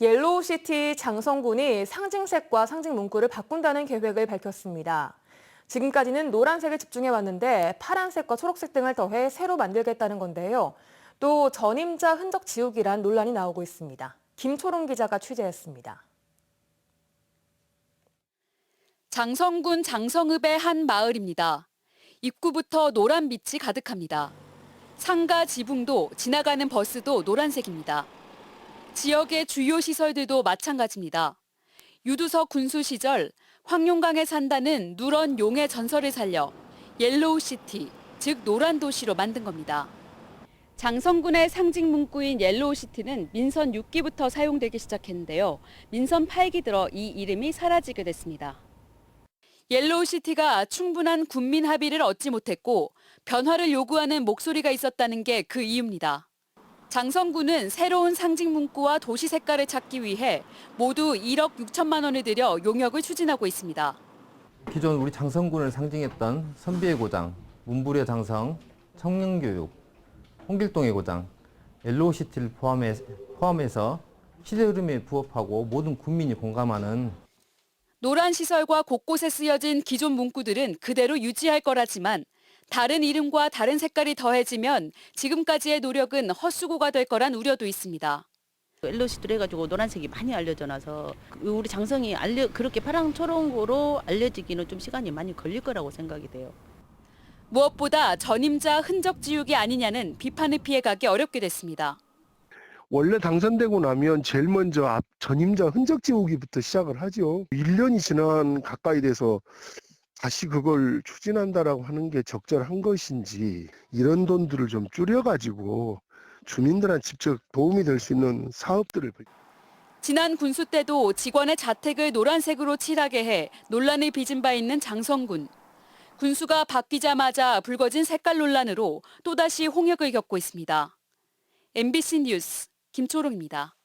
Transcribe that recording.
옐로우시티 장성군이 상징색과 상징 문구를 바꾼다는 계획을 밝혔습니다. 지금까지는 노란색에 집중해 왔는데 파란색과 초록색 등을 더해 새로 만들겠다는 건데요. 또 전임자 흔적 지우기란 논란이 나오고 있습니다. 김초롱 기자가 취재했습니다. 장성군 장성읍의 한 마을입니다. 입구부터 노란 빛이 가득합니다. 상가 지붕도 지나가는 버스도 노란색입니다. 지역의 주요 시설들도 마찬가지입니다. 유두석 군수 시절 황룡강에 산다는 누런 용의 전설을 살려 옐로우 시티, 즉 노란 도시로 만든 겁니다. 장성군의 상징 문구인 옐로우 시티는 민선 6기부터 사용되기 시작했는데요. 민선 8기 들어 이 이름이 사라지게 됐습니다. 옐로우 시티가 충분한 국민 합의를 얻지 못했고 변화를 요구하는 목소리가 있었다는 게 그 이유입니다. 장성군은 새로운 상징 문구와 도시 색깔을 찾기 위해 모두 1억 6천만 원을 들여 용역을 추진하고 있습니다. 기존 우리 장성군을 상징했던 선비의 고장, 문불의 장성, 청년교육, 홍길동의 고장, 옐로우시티를 포함해, 포함해서 시대 흐름에 부합하고 모든 국민이 공감하는 노란 시설과 곳곳에 쓰여진 기존 문구들은 그대로 유지할 거라지만 다른 이름과 다른 색깔이 더해지면 지금까지의 노력은 헛수고가 될 거란 우려도 있습니다. 옐로시트로 해가지고 노란색이 많이 알려져 놔서 우리 장성이 알려 그렇게 파랑 초롱으로 알려지기는 좀 시간이 많이 걸릴 거라고 생각이 돼요. 무엇보다 전임자 흔적 지우기 아니냐는 비판을 피해가기 어렵게 됐습니다. 원래 당선되고 나면 제일 먼저 앞 전임자 흔적 지우기부터 시작을 하죠. 1년이 지난 가까이 돼서 다시 그걸 추진한다라고 하는 게 적절한 것인지 이런 돈들을 좀 줄여가지고 주민들한테 직접 도움이 될 수 있는 사업들을 지난 군수 때도 직원의 자택을 노란색으로 칠하게 해 논란을 빚은 바 있는 장성군. 군수가 바뀌자마자 불거진 색깔 논란으로 또다시 홍역을 겪고 있습니다. MBC 뉴스 김초롱입니다.